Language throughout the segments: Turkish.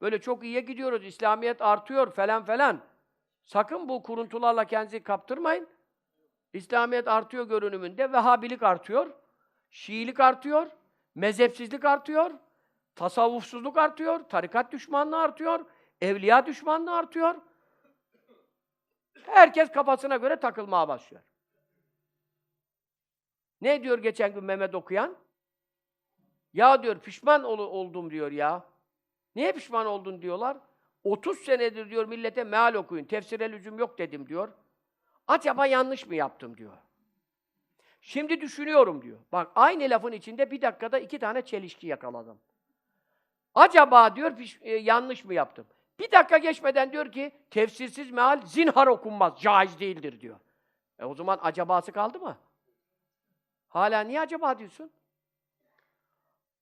Böyle çok iyiye gidiyoruz. İslamiyet artıyor falan falan. Sakın bu kuruntularla kendinizi kaptırmayın. İslamiyet artıyor görünümünde. Vehhabilik artıyor. Şiilik artıyor. Mezhepsizlik artıyor. Tasavvufsuzluk artıyor. Tarikat düşmanlığı artıyor. Evliya düşmanlığı artıyor. Herkes kafasına göre takılmaya başlıyor. Ne diyor geçen gün Mehmet okuyan? Ya diyor pişman ol- oldum diyor ya. Niye pişman oldun diyorlar. 30 senedir diyor millete meal okuyun. Tefsire lüzum yok dedim diyor. Acaba yanlış mı yaptım diyor. Şimdi düşünüyorum diyor. Bak aynı lafın içinde bir dakikada iki tane çelişki yakaladım. Acaba diyor piş- e, yanlış mı yaptım? Bir dakika geçmeden diyor ki tefsirsiz meal zinhar okunmaz, caiz değildir diyor. E o zaman acabası kaldı mı? Hala niye acaba diyorsun?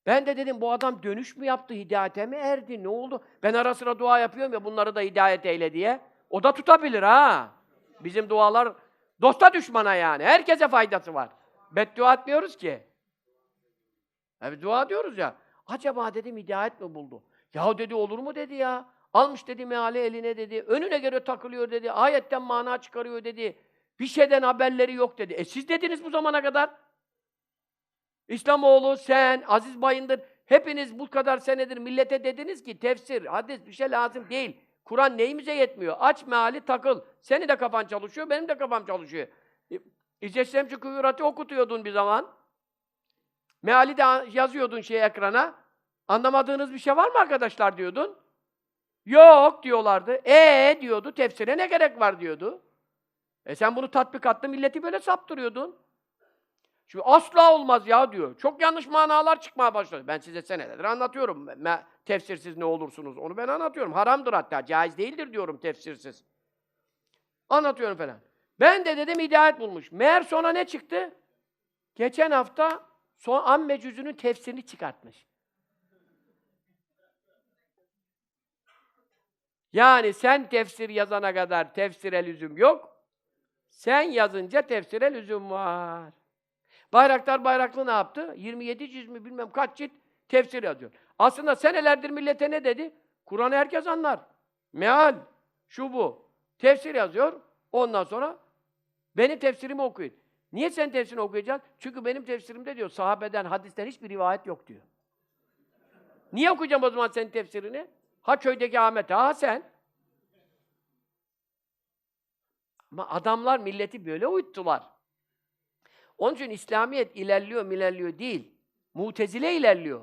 Ben de dedim bu adam dönüş mü yaptı, hidayete mi erdi, ne oldu? Ben ara sıra dua yapıyorum ya bunları da hidayet eyle diye. O da tutabilir ha. Bizim dualar dosta düşmana yani. Herkese faydası var. Beddua etmiyoruz ki. Evet dua diyoruz ya. Acaba dedim hidayet mi buldu? Ya dedi olur mu dedi ya. Almış dedi meali eline dedi. Önüne göre takılıyor dedi. Ayetten mana çıkarıyor dedi. Bir şeyden haberleri yok dedi. E siz dediniz bu zamana kadar. İslamoğlu, sen, Aziz Bayındır, hepiniz bu kadar senedir millete dediniz ki tefsir, hadis bir şey lazım değil. Kur'an neyimize yetmiyor? Aç meali takıl. Seni de kafan çalışıyor, benim de kafam çalışıyor. E, İzzet Şemsi Kuyurat'ı okutuyordun bir zaman. Meali de yazıyordun şey ekrana. Anlamadığınız bir şey var mı arkadaşlar diyordun. Yok diyorlardı. E diyordu, tefsire ne gerek var diyordu. E sen bunu tatbikatta milleti böyle saptırıyordun. Şimdi asla olmaz ya diyor. Çok yanlış manalar çıkmaya başladı. Ben size senelerdir anlatıyorum. Me- tefsirsiz ne olursunuz onu ben anlatıyorum. Haramdır hatta, caiz değildir diyorum tefsirsiz. Anlatıyorum falan. Ben de dedim hidayet bulmuş. Meğer sonra ne çıktı? Geçen hafta son amme cüzünün tefsirini çıkartmış. Yani sen tefsir yazana kadar tefsire lüzum yok. Sen yazınca tefsire lüzum var. Bayraktar Bayraklı ne yaptı? 27 cilt mi bilmem kaç cilt tefsir yazıyor. Aslında senelerdir millete ne dedi? Kur'an'ı herkes anlar. Meal, şu bu. Tefsir yazıyor. Ondan sonra benim tefsirimi okuyun. Niye sen tefsirini okuyacaksın? Çünkü benim tefsirimde diyor sahabeden, hadisten hiçbir rivayet yok diyor. Niye okuyacağım o zaman senin tefsirini? Ha köydeki Ahmet, ha sen. Ama adamlar milleti böyle uyuttular. Onun için İslamiyet ilerliyor ilerliyor değil. Mutezile ilerliyor.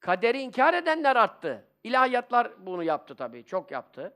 Kaderi inkar edenler arttı. İlahiyatlar bunu yaptı tabii, çok yaptı.